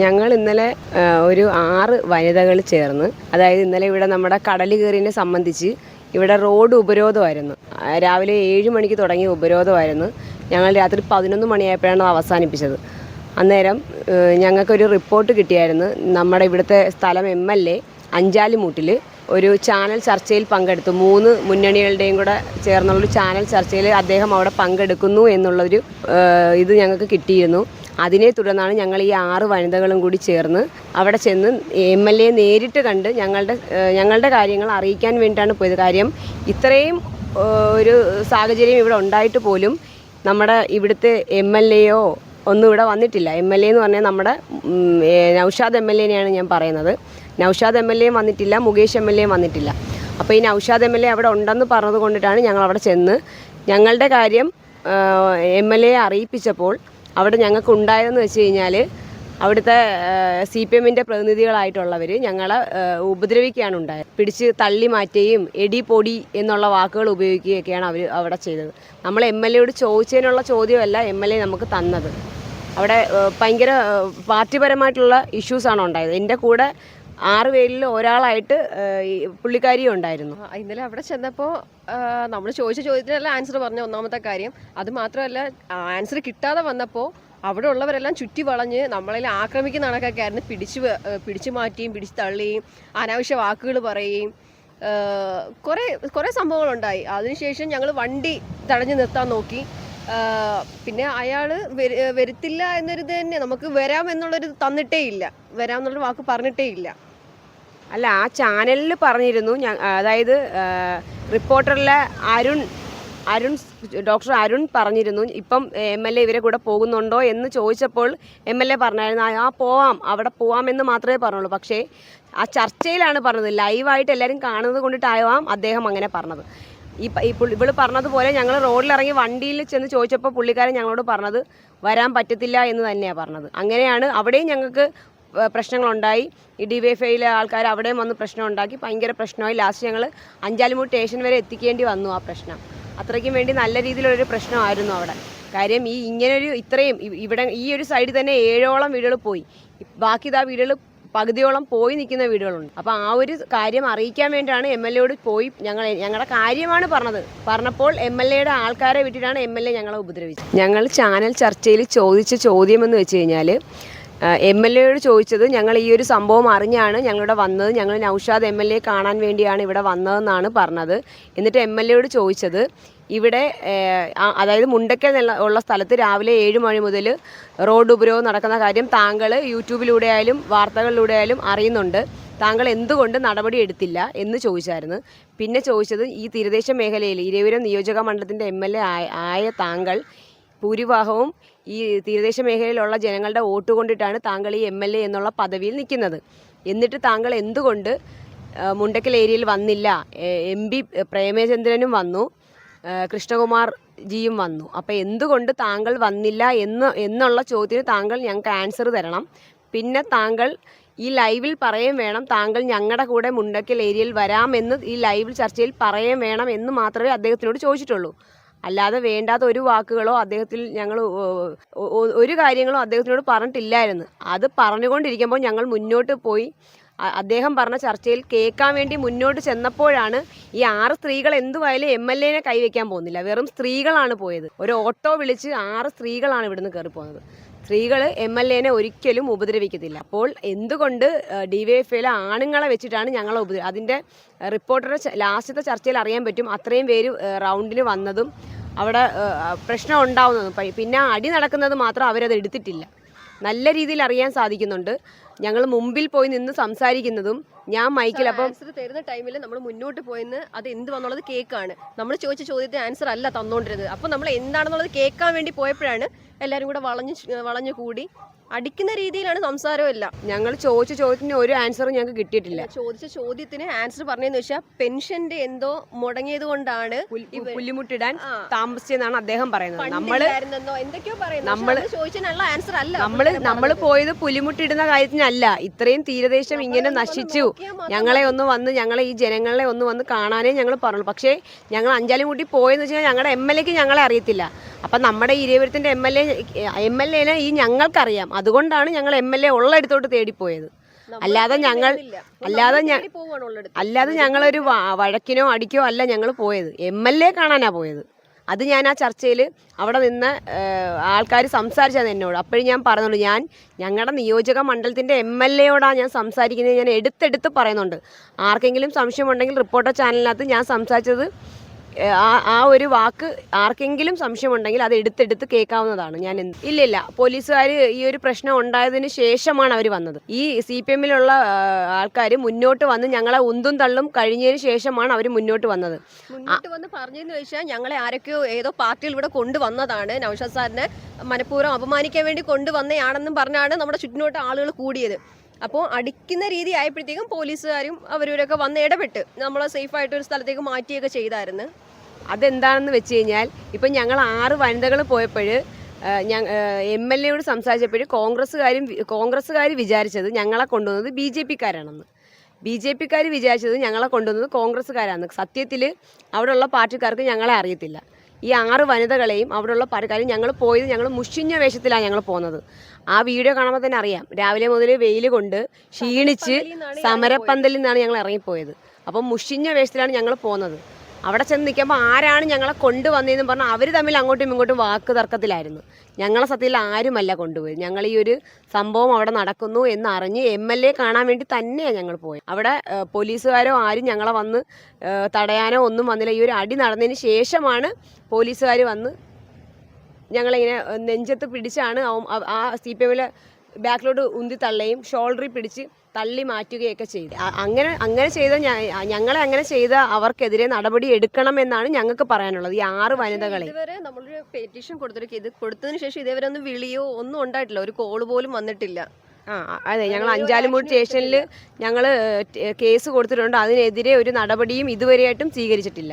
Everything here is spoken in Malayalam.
ഞങ്ങൾ ഇന്നലെ ഒരു ആറ് വനിതകൾ ചേർന്ന് അതായത് ഇന്നലെ ഇവിടെ നമ്മുടെ കടൽ കയറിനെ സംബന്ധിച്ച് ഇവിടെ റോഡ് ഉപരോധമായിരുന്നു. രാവിലെ ഏഴ് മണിക്ക് തുടങ്ങിയ ഉപരോധമായിരുന്നു ഞങ്ങൾ രാത്രി പതിനൊന്ന് മണിയായപ്പോഴാണ് അവസാനിപ്പിച്ചത്. അന്നേരം ഞങ്ങൾക്കൊരു റിപ്പോർട്ട് കിട്ടിയായിരുന്നു. നമ്മുടെ ഇവിടുത്തെ സ്ഥലം എം എൽ എ അഞ്ചാലിമൂട്ടിൽ ഒരു ചാനൽ ചർച്ചയിൽ പങ്കെടുത്തു. മൂന്ന് മുന്നണികളുടെയും കൂടെ ചേർന്നുള്ളൊരു ചാനൽ ചർച്ചയിൽ അദ്ദേഹം അവിടെ പങ്കെടുക്കുന്നു എന്നുള്ളൊരു ഇത് ഞങ്ങൾക്ക് കിട്ടിയിരുന്നു. അതിനെ തുടർന്നാണ് ഞങ്ങൾ ഈ ആറ് വനിതകളും കൂടി ചേർന്ന് അവിടെ ചെന്ന് എം എൽ എ നേരിട്ട് കണ്ട് ഞങ്ങളുടെ ഞങ്ങളുടെ കാര്യങ്ങൾ അറിയിക്കാൻ വേണ്ടിയിട്ടാണ് പോയത്. കാര്യം ഇത്രയും ഒരു സാഹചര്യം ഇവിടെ ഉണ്ടായിട്ട് പോലും നമ്മുടെ ഇവിടുത്തെ എം എൽ എയോ ഒന്നും ഇവിടെ വന്നിട്ടില്ല. എം എൽ എ എന്ന് പറഞ്ഞാൽ നമ്മുടെ നൗഷാദ് എം എൽ എനെയാണ് ഞാൻ പറയുന്നത്. നൗഷാദ് എം എൽ എയും വന്നിട്ടില്ല മുകേഷ് എം എൽ എയും വന്നിട്ടില്ല. അപ്പോൾ ഈ നൗഷാദ് എം എൽ എ അവിടെ ഉണ്ടെന്ന് പറഞ്ഞത് കൊണ്ടിട്ടാണ് ഞങ്ങൾ അവിടെ ചെന്ന് ഞങ്ങളുടെ കാര്യം എം എൽ എയെ അറിയിപ്പിച്ചപ്പോൾ അവിടെ ഞങ്ങൾക്ക് ഉണ്ടായതെന്ന് വെച്ച് കഴിഞ്ഞാൽ അവിടുത്തെ സി പി എമ്മിന്റെ പ്രതിനിധികളായിട്ടുള്ളവർ ഞങ്ങളെ ഉപദ്രവിക്കുകയാണ് ഉണ്ടായത്. പിടിച്ച് തള്ളി മാറ്റുകയും എടി പൊടി എന്നുള്ള വാക്കുകൾ ഉപയോഗിക്കുകയൊക്കെയാണ് അവർ അവിടെ ചെയ്തത്. നമ്മൾ എം എൽ എയോട് ചോദിച്ചതിനുള്ള ചോദ്യമല്ല എം എൽ എ നമുക്ക് തന്നത്. അവിടെ ഭയങ്കര പാർട്ടിപരമായിട്ടുള്ള ഇഷ്യൂസാണ് ഉണ്ടായത്. എന്റെ കൂടെ ആറ് പേരിൽ ഒരാളായിട്ട് പുള്ളിക്കാരിയും ഉണ്ടായിരുന്നു. ഇന്നലെ അവിടെ ചെന്നപ്പോൾ നമ്മൾ ചോദിച്ച ചോദ്യത്തിനല്ല ആൻസർ പറഞ്ഞ ഒന്നാമത്തെ കാര്യം. അത് മാത്രമല്ല ആൻസർ കിട്ടാതെ വന്നപ്പോൾ അവിടെ ഉള്ളവരെല്ലാം ചുറ്റി വളഞ്ഞ് നമ്മളിൽ ആക്രമിക്കുന്ന കണക്കൊക്കെ ആയിരുന്നു. പിടിച്ചു പിടിച്ചു മാറ്റിയും പിടിച്ചു തള്ളിയും അനാവശ്യ വാക്കുകൾ പറയുകയും കുറേ കുറേ സംഭവങ്ങളുണ്ടായി. അതിനുശേഷം ഞങ്ങൾ വണ്ടി തടഞ്ഞു നിർത്താൻ നോക്കി. പിന്നെ അയാൾ വരുത്തില്ല എന്നൊരിത് തന്നെ. നമുക്ക് വരാം എന്നുള്ളൊരു തന്നിട്ടേ ഇല്ല. വരാം എന്നുള്ള വാക്ക് പറഞ്ഞിട്ടേ ഇല്ല. അല്ല ആ ചാനലിൽ പറഞ്ഞിരുന്നു. അതായത് റിപ്പോർട്ടറിലെ അരുൺ അരുൺ ഡോക്ടർ അരുൺ പറഞ്ഞിരുന്നു. ഇപ്പം എം എൽ എ ഇവരെ കൂടെ പോകുന്നുണ്ടോ എന്ന് ചോദിച്ചപ്പോൾ എം എൽ എ പറഞ്ഞായിരുന്നു "ആ, ആ പോവാം. അവിടെ പോവാം എന്ന് മാത്രമേ പറഞ്ഞുള്ളൂ. പക്ഷേ ആ ചർച്ചയിലാണ് പറഞ്ഞത്. ലൈവായിട്ട് എല്ലാവരും കാണുന്നത് കൊണ്ടിട്ടാവാം അദ്ദേഹം അങ്ങനെ പറഞ്ഞത്. ഈ ഇവൾ പറഞ്ഞതുപോലെ ഞങ്ങൾ റോഡിലിറങ്ങി വണ്ടിയിൽ ചെന്ന് ചോദിച്ചപ്പോൾ പുള്ളിക്കാരൻ ഞങ്ങളോട് പറഞ്ഞത് വരാൻ പറ്റത്തില്ല എന്ന് തന്നെയാണ് പറഞ്ഞത്. അങ്ങനെയാണ് അവിടെയും ഞങ്ങൾക്ക് പ്രശ്നങ്ങളുണ്ടായി. ഈ ഡി ആൾക്കാർ അവിടെയും വന്ന് പ്രശ്നം ഉണ്ടാക്കി ഭയങ്കര പ്രശ്നമായി. ലാസ്റ്റ് ഞങ്ങൾ അഞ്ചാലുമൂട് സ്റ്റേഷൻ വരെ എത്തിക്കേണ്ടി വന്നു ആ പ്രശ്നം. അത്രയ്ക്കും വേണ്ടി നല്ല രീതിയിലുള്ളൊരു പ്രശ്നമായിരുന്നു അവിടെ. കാര്യം ഈ ഇങ്ങനൊരു ഇത്രയും ഇവിടെ ഈ ഒരു സൈഡിൽ തന്നെ ഏഴോളം വീടുകൾ പോയി. ബാക്കി ഇതാ വീടുകൾ പകുതിയോളം പോയി നിൽക്കുന്ന വീടുകളുണ്ട്. അപ്പോൾ ആ ഒരു കാര്യം അറിയിക്കാൻ വേണ്ടിയാണ് എം എൽ എയോട് പോയി ഞങ്ങൾ ഞങ്ങളുടെ കാര്യമാണ് പറഞ്ഞത്. പറഞ്ഞപ്പോൾ എം എൽ എയുടെ ആൾക്കാരെ വിട്ടിട്ടാണ് എം എൽ എ ഞങ്ങളെ ഉപദ്രവിച്ചത്. ഞങ്ങൾ ചാനൽ ചർച്ചയിൽ ചോദിച്ച ചോദ്യമെന്ന് വെച്ച് കഴിഞ്ഞാൽ എം എൽ എയോട് ചോദിച്ചത് ഞങ്ങൾ ഈ ഒരു സംഭവം അറിഞ്ഞാണ് ഞങ്ങളിവിടെ വന്നത്. ഞങ്ങൾ നൌഷാദ് എം എൽ എ കാണാൻ വേണ്ടിയാണ് ഇവിടെ വന്നതെന്നാണ് പറഞ്ഞത്. എന്നിട്ട് എം എൽ എയോട് ചോദിച്ചത് ഇവിടെ അതായത് മുണ്ടക്കൽ ഉള്ള സ്ഥലത്ത് രാവിലെ ഏഴ് മണി മുതൽ റോഡ് ഉപരോധം നടക്കുന്ന കാര്യം താങ്കൾ യൂട്യൂബിലൂടെ ആയാലും വാർത്തകളിലൂടെ ആയാലും അറിയുന്നുണ്ട്. താങ്കൾ എന്തുകൊണ്ട് നടപടി എടുത്തില്ല എന്ന് ചോദിച്ചായിരുന്നു. പിന്നെ ചോദിച്ചത് ഈ തീരദേശ മേഖലയിൽ ഇരുവരും നിയോജക മണ്ഡലത്തിന്റെ എം എൽ എ ആയ താങ്കൾ ഭൂരിഭാഗവും ഈ തീരദേശ മേഖലയിലുള്ള ജനങ്ങളുടെ വോട്ട് കൊണ്ടിട്ടാണ് താങ്കൾ ഈ എം എൽ എ എന്നുള്ള പദവിയിൽ നിൽക്കുന്നത്. എന്നിട്ട് താങ്കൾ എന്തുകൊണ്ട് മുണ്ടക്കൽ ഏരിയയിൽ വന്നില്ല? എം പി പ്രേമചന്ദ്രനും വന്നു കൃഷ്ണകുമാർ ജിയും വന്നു. അപ്പോൾ എന്തുകൊണ്ട് താങ്കൾ വന്നില്ല എന്ന് എന്നുള്ള ചോദ്യത്തിന് താങ്കൾ ഞങ്ങൾക്ക് ആൻസർ തരണം. പിന്നെ താങ്കൾ ഈ ലൈവിൽ പറയുകയും വേണം താങ്കൾ ഞങ്ങളുടെ കൂടെ മുണ്ടക്കൽ ഏരിയയിൽ വരാമെന്ന് ഈ ലൈവിൽ ചർച്ചയിൽ പറയുകയും വേണം എന്ന് മാത്രമേ അദ്ദേഹത്തിനോട് ചോദിച്ചിട്ടുള്ളൂ. അല്ലാതെ വേണ്ടാത്ത ഒരു വാക്കുകളോ അദ്ദേഹത്തിൽ ഞങ്ങൾ ഒരു കാര്യങ്ങളോ അദ്ദേഹത്തിനോട് പറഞ്ഞിട്ടില്ലായിരുന്നു. അത് പറഞ്ഞുകൊണ്ടിരിക്കുമ്പോൾ ഞങ്ങൾ മുന്നോട്ട് പോയി. അദ്ദേഹം പറഞ്ഞ ചർച്ചയിൽ കേൾക്കാൻ വേണ്ടി മുന്നോട്ട് ചെന്നപ്പോഴാണ് ഈ ആറ് സ്ത്രീകൾ എന്തുവായാലും എം എൽ എനെ കൈവയ്ക്കാൻ പോകുന്നില്ല. വെറും സ്ത്രീകളാണ് പോയത്. ഒരു ഓട്ടോ വിളിച്ച് ആറ് സ്ത്രീകളാണ് ഇവിടുന്ന് കയറി പോകുന്നത് സ്ത്രീകൾ എം എൽ എനെ ഒരിക്കലും ഉപദ്രവിക്കത്തില്ല. അപ്പോൾ എന്തുകൊണ്ട് ഡി വൈ എഫ് ഐയിലെ ആണുങ്ങളെ വെച്ചിട്ടാണ് ഞങ്ങളെ ഉപദ്ര അതിന്റെ റിപ്പോർട്ടറെ ലാസ്റ്റത്തെ ചർച്ചയിൽ അറിയാൻ പറ്റും അത്രയും പേര് റൗണ്ടിന് വന്നതും അവിടെ പ്രശ്നം ഉണ്ടാവുന്നതും. പിന്നെ അടി നടക്കുന്നത് മാത്രം അവരത് എടുത്തിട്ടില്ല. നല്ല രീതിയിൽ അറിയാൻ സാധിക്കുന്നുണ്ട്. ഞങ്ങൾ മുമ്പിൽ പോയി നിന്ന് സംസാരിക്കുന്നതും ഞാൻ മൈക്കിൽ അപ്പം ആൻസർ തരുന്ന ടൈമിൽ നമ്മൾ മുന്നോട്ട് പോയെന്ന് അത് എന്ത് വന്നുള്ളത് കേക്കാണ്. നമ്മൾ ചോദിച്ച ചോദ്യത്തിന് ആൻസർ അല്ല തന്നോണ്ടിരുന്നത്. അപ്പോൾ നമ്മൾ എന്താണെന്നുള്ളത് കേൾക്കാൻ വേണ്ടി പോയപ്പോഴാണ് എല്ലാവരും കൂടെ വളഞ്ഞ് വളഞ്ഞു കൂടി. അടിക്കുന്ന രീതിയിലാണ് എല്ലാം. ഞങ്ങൾ ചോദിച്ച ചോദ്യത്തിന് ഒരു ആൻസറും ഞങ്ങൾക്ക് കിട്ടിയിട്ടില്ല. ചോദിച്ച ചോദ്യത്തിന് ആൻസർ പറഞ്ഞതെന്ന് വെച്ചാൽ പെൻഷന്റെ എന്തോ മുടങ്ങിയത് കൊണ്ടാണ് പുല്ലിമുട്ടിടാൻ താമസിച്ചെന്നാണ് അദ്ദേഹം പറയുന്നത്. നമ്മൾ പണ്ടില്ലായിരുന്നെന്നോ എന്തൊക്കെയോ പറയുന്നത് നമ്മൾ നമ്മൾ ചോദിച്ചതിനുള്ള ആൻസർ അല്ല. നമ്മൾ നമ്മൾ പോയത് പുലിമുട്ടിടുന്ന കാര്യത്തിനല്ല അല്ല ഇത്രയും തീരദേശം ഇങ്ങനെ നശിച്ചു. ഞങ്ങളെ ഒന്ന് വന്ന് ഞങ്ങളെ ഈ ജനങ്ങളെ ഒന്ന് വന്ന് കാണാനേ ഞങ്ങൾ പറഞ്ഞു പക്ഷേ ഞങ്ങൾ അഞ്ചാലും കൂട്ടി പോയെന്ന് വെച്ചാൽ ഞങ്ങളുടെ എം എൽ എക്ക് ഞങ്ങളെ അറിയത്തില്ല. അപ്പം നമ്മുടെ ഇരവിപുരത്തിന്റെ M L A M L എനെ ഈ ഞങ്ങൾക്കറിയാം. അതുകൊണ്ടാണ് ഞങ്ങൾ എം എൽ എ ഉള്ളിടത്തോട്ട് തേടിപ്പോയത്. അല്ലാതെ ഞങ്ങൾ അല്ലാതെ അല്ലാതെ ഞങ്ങളൊരു വഴക്കിനോ അടിക്കോ അല്ല ഞങ്ങൾ പോയത്. എം എൽ എ കാണാനാ പോയത്. അത് ഞാൻ ആ ചർച്ചയിൽ അവിടെ നിന്ന് ആൾക്കാർ സംസാരിച്ചത് എന്നോട്. അപ്പോഴും ഞാൻ പറഞ്ഞുള്ളൂ ഞാൻ ഞങ്ങളുടെ നിയോജക മണ്ഡലത്തിന്റെ എം എൽ എയോടാണ് ഞാൻ സംസാരിക്കുന്നത്. ഞാൻ എടുത്തെടുത്ത് പറയുന്നുണ്ട്. ആർക്കെങ്കിലും സംശയമുണ്ടെങ്കിൽ റിപ്പോർട്ടർ ചാനലിനകത്ത് ഞാൻ സംസാരിച്ചത് ആ ആ ഒരു വാക്ക് ആർക്കെങ്കിലും സംശയമുണ്ടെങ്കിൽ അത് എടുത്തെടുത്ത് കേൾക്കാവുന്നതാണ്. ഞാൻ ഇല്ല ഇല്ല. പോലീസുകാർ ഈ ഒരു പ്രശ്നം ഉണ്ടായതിന് ശേഷമാണ് അവർ വന്നത്. ഈ സി പി എമ്മിലുള്ള ആൾക്കാർ മുന്നോട്ട് വന്ന് ഞങ്ങളെ ഉന്തും തള്ളും കഴിഞ്ഞതിന് ശേഷമാണ് അവർ മുന്നോട്ട് വന്നത്. മുന്നോട്ട് വന്ന് പറഞ്ഞെന്ന് വെച്ചാൽ ഞങ്ങളെ ആരൊക്കെയോ ഏതോ പാർട്ടിയിൽ ഇവിടെ കൊണ്ടുവന്നതാണ്. നൌഷാദ് സാറിനെ മനഃപൂർവം അപമാനിക്കാൻ വേണ്ടി കൊണ്ടുവന്നയാണെന്നും പറഞ്ഞാണ് നമ്മുടെ ചുറ്റിനോട്ട് ആളുകൾ കൂടിയത്. അപ്പോൾ അടിക്കുന്ന രീതി ആയപ്പോഴത്തേക്കും പോലീസുകാരും അവരവരൊക്കെ വന്ന് ഇടപെട്ട് നമ്മളെ സേഫ് ആയിട്ട് ഒരു സ്ഥലത്തേക്ക് മാറ്റിയൊക്കെ ചെയ്തായിരുന്നു. അതെന്താണെന്ന് വെച്ച് കഴിഞ്ഞാൽ ഇപ്പം ഞങ്ങൾ ആറ് വനിതകൾ പോയപ്പോൾ എം എൽ എയോട് സംസാരിച്ചപ്പോഴും കോൺഗ്രസ്സുകാരും കോൺഗ്രസ്സുകാർ വിചാരിച്ചത് ഞങ്ങളെ കൊണ്ടുവന്നത് ബി ജെ പിക്കാരാണെന്ന്. ബി ജെ പിക്കാർ വിചാരിച്ചത് ഞങ്ങളെ കൊണ്ടുവന്നത് കോൺഗ്രസ്സുകാരാണ് സത്യത്തിൽ അവിടെയുള്ള പാർട്ടിക്കാർക്ക് ഞങ്ങളെ അറിയത്തില്ല. ഈ ആറ് വനിതകളെയും അവിടെയുള്ള പാർട്ടിക്കാരും ഞങ്ങൾ പോയത് ഞങ്ങൾ മുഷിഞ്ഞ വേഷത്തിലാണ് ഞങ്ങൾ പോകുന്നത് ആ വീഡിയോ കാണുമ്പോൾ തന്നെ അറിയാം. രാവിലെ മുതൽ വെയിൽ കൊണ്ട് ക്ഷീണിച്ച് സമരപ്പന്തലിൽ നിന്നാണ് ഞങ്ങൾ ഇറങ്ങിപ്പോയത്. അപ്പം മുഷിഞ്ഞ വേഷത്തിലാണ് ഞങ്ങൾ പോകുന്നത് അവിടെ ചെന്ന് നിൽക്കുമ്പോൾ ആരാണ് ഞങ്ങളെ കൊണ്ടുവന്നതെന്ന് പറഞ്ഞാൽ അവർ തമ്മിൽ അങ്ങോട്ടും ഇങ്ങോട്ടും വാക്ക് തർക്കത്തിലായിരുന്നു. ഞങ്ങളെ സത്യത്തിൽ ആരുമല്ല കൊണ്ടുപോയത്. ഞങ്ങൾ ഈ ഒരു സംഭവം അവിടെ നടക്കുന്നു എന്ന് അറിഞ്ഞ് എം എൽ എ കാണാൻ വേണ്ടി തന്നെയാണ് ഞങ്ങൾ പോയത്. അവിടെ പോലീസുകാരോ ആരും ഞങ്ങളെ വന്ന് തടയാനോ ഒന്നും വന്നില്ല. ഈ ഒരു അടി നടന്നതിന് ശേഷമാണ് പോലീസുകാർ വന്ന് ഞങ്ങളിങ്ങനെ നെഞ്ചത്ത് പിടിച്ചാണ് ആ സി പി എമ്മിലെ ബാക്കിലോട്ട് ഉന്തി തള്ളുകയും ഷോൾഡറിൽ പിടിച്ച് തള്ളി മാറ്റുകയൊക്കെ ചെയ്തു. അങ്ങനെ അങ്ങനെ ചെയ്ത ഞങ്ങളെ അങ്ങനെ ചെയ്ത അവർക്കെതിരെ നടപടി എടുക്കണം എന്നാണ് ഞങ്ങൾക്ക് പറയാനുള്ളത്. ഈ ആറ് വനിതകളെ. ഇതുവരെ നമ്മളൊരു പെറ്റീഷൻ കൊടുത്തിരിക്കും ഇത് കൊടുത്തതിന് ശേഷം ഇതേവരെ ഒന്നും വിളിയോ ഒന്നും ഉണ്ടായിട്ടില്ല. ഒരു കോൾ പോലും വന്നിട്ടില്ല. ആ അതെ ഞങ്ങൾ അഞ്ചാലുമൂട് സ്റ്റേഷനിൽ ഞങ്ങൾ കേസ് കൊടുത്തിട്ടുണ്ട്. അതിനെതിരെ ഒരു നടപടിയും ഇതുവരെയായിട്ടും സ്വീകരിച്ചിട്ടില്ല.